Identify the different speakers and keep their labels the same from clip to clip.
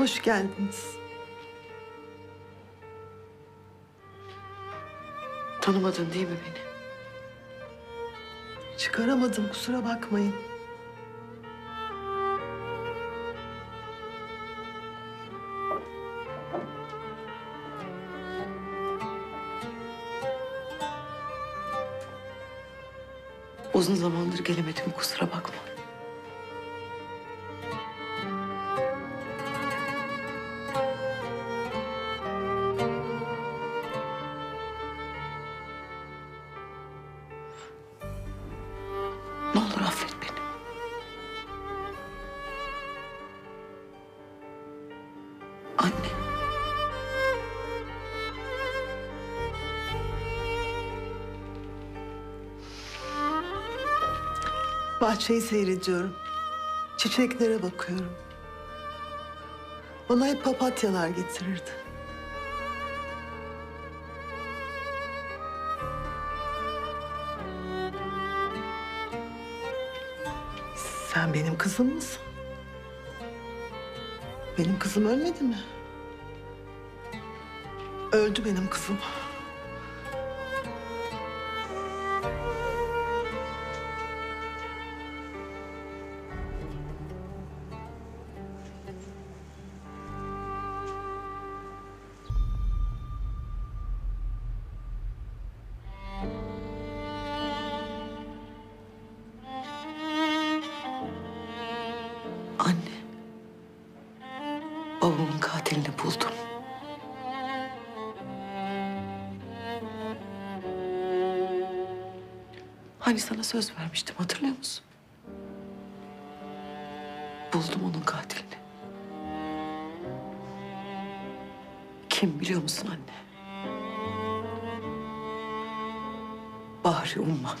Speaker 1: Hoş geldiniz.
Speaker 2: Tanımadın değil mi beni?
Speaker 1: Çıkaramadım kusura bakmayın.
Speaker 2: Uzun zamandır gelemedim kusura bakma. Ne olur affet beni. Anne.
Speaker 1: Bahçeyi seyrediyorum. Çiçeklere bakıyorum. Bana hep papatyalar getirirdi. Sen benim kızım mısın? Benim kızım ölmedi mi? Öldü benim kızım.
Speaker 2: Buldum. Hani sana söz vermiştim hatırlıyor musun? Buldum onun katilini. Kim biliyor musun anne? Bahri Umman.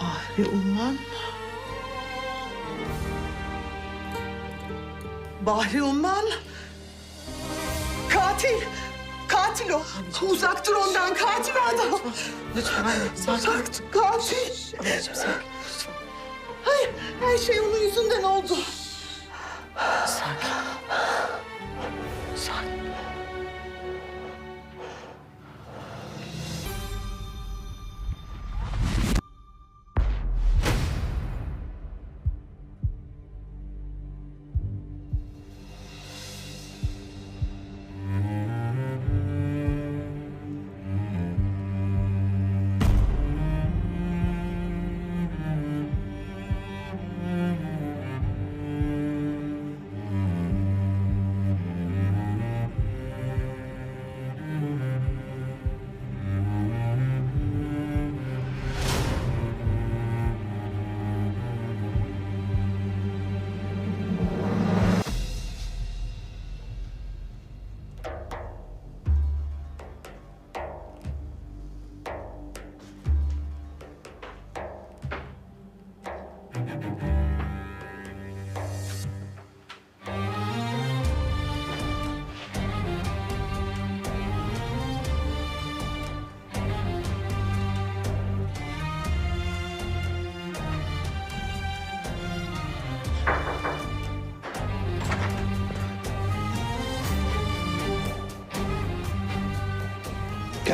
Speaker 1: Bahri Umman. Bahri Umman. Katil. Katil o. Uzak dur ondan. Katil o adam.
Speaker 2: Lütfen anne sakin.
Speaker 1: Uzak dur. Katil.
Speaker 2: Anneciğim sakin.
Speaker 1: Hayır. Her şey onun yüzünden oldu.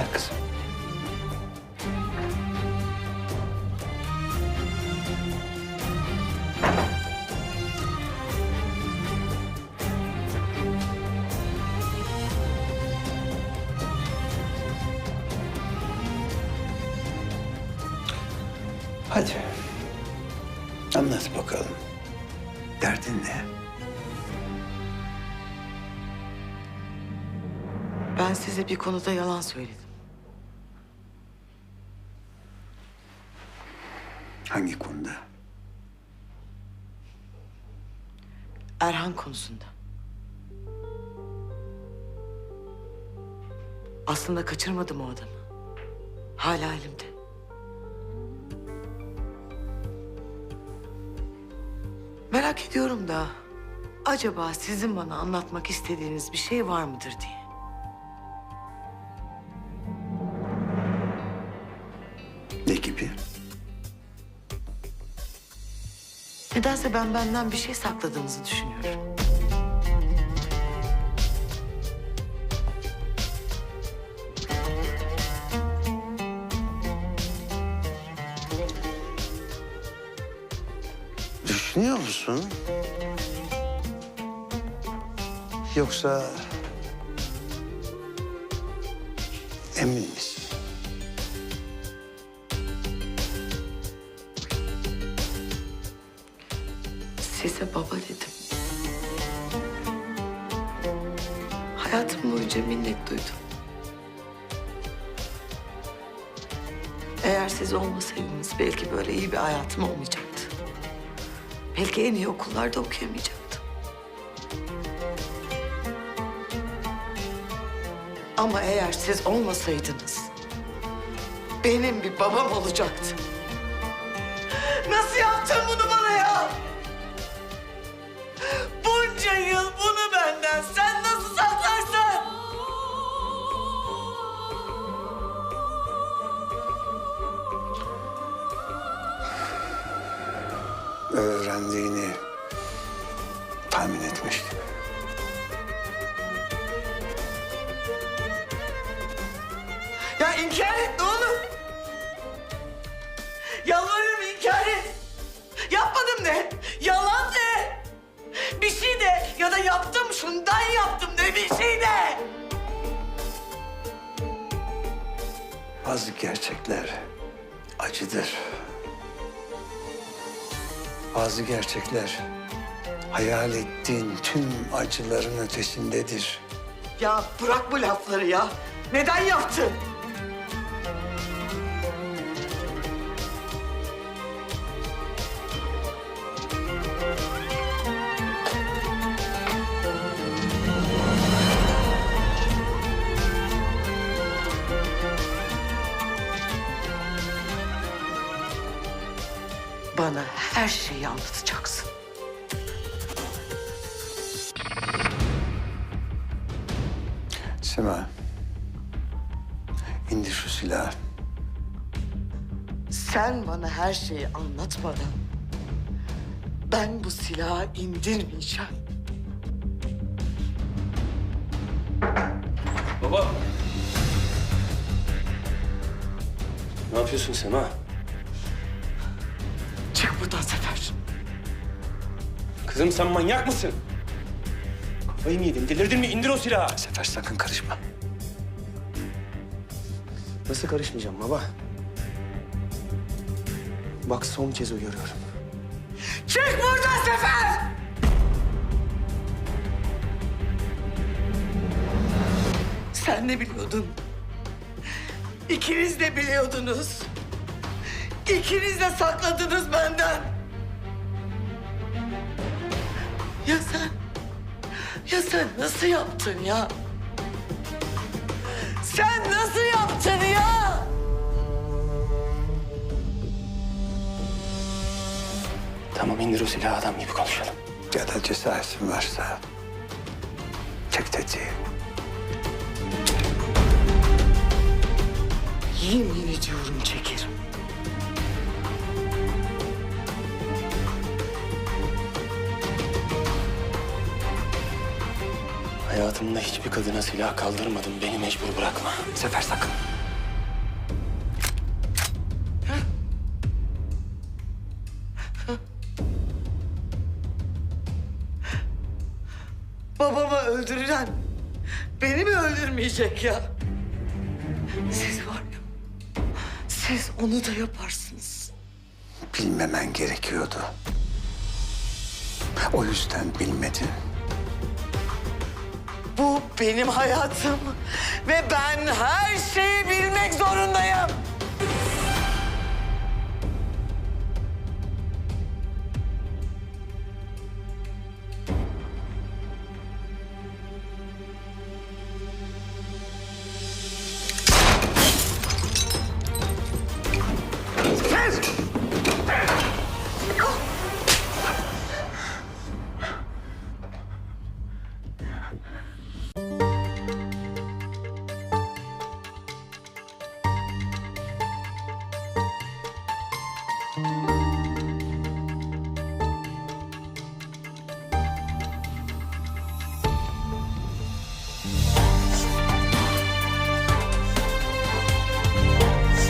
Speaker 3: Gel kızım. Hadi. Anlat bakalım. Derdin ne?
Speaker 2: Ben size bir konuda yalan söyledim.
Speaker 3: Hangi konuda?
Speaker 2: Erhan konusunda. Aslında kaçırmadım o adamı. Hala elimde. Merak ediyorum da acaba sizin bana anlatmak istediğiniz bir şey var mıdır diye. Nedense ben benden bir şey sakladığınızı düşünüyorum.
Speaker 3: Düşünüyor musun? Yoksa emin misin?
Speaker 2: Size baba dedim. Hayatım boyunca minnet duydum. Eğer siz olmasaydınız belki böyle iyi bir hayatım olmayacaktı. Belki en iyi okullarda okuyamayacaktım. Ama eğer siz olmasaydınız benim bir babam olacaktı. Nasıl yaptın bunu bana ya? Bunca yıl bunu benden sen nasıl saklarsın?
Speaker 3: Öğrendiğini tahmin etmiştim.
Speaker 2: Ya inkar et ne olur. Yalvarırım inkar et. Yapmadım de. Yalan de. Şey de ya da yaptım şundan yaptım de bir şey de.
Speaker 3: Bazı gerçekler acıdır. Bazı gerçekler hayal ettiğin tüm acıların ötesindedir.
Speaker 2: Ya bırak bu lafları ya. Neden yaptın? Bana her şeyi anlatacaksın.
Speaker 3: Sema, indir şu silahı.
Speaker 2: Sen bana her şeyi anlatmadan ben bu silahı indirmeyeceğim.
Speaker 4: Baba. Ne yapıyorsun Sema?
Speaker 2: Buradan Sefer.
Speaker 4: Kızım sen manyak mısın? Kafayı mı yedin? Delirdin mi? İndir o silahı.
Speaker 3: Sefer sakın karışma.
Speaker 4: Nasıl karışmayacağım baba? Bak son kez uyarıyorum.
Speaker 2: Çık buradan Sefer! Sen ne biliyordun? İkiniz de biliyordunuz. İkiniz de sakladınız benden. Ya sen? Ya sen nasıl yaptın ya? Sen nasıl yaptın ya?
Speaker 4: Tamam indir o silahı adam gibi konuşalım.
Speaker 3: Ya da cesaretin varsa çek tetiği.
Speaker 2: Yemin ediyorum çekerim.
Speaker 4: Hayatımda hiçbir kadına silah kaldırmadım. Beni mecbur bırakma.
Speaker 3: Sefer sakın.
Speaker 2: Babamı öldüren beni mi öldürmeyecek ya? Siz var ya, siz onu da yaparsınız.
Speaker 3: Bilmemen gerekiyordu. O yüzden bilmedin.
Speaker 2: Bu benim hayatım ve ben her şeyi bilmek zorundayım.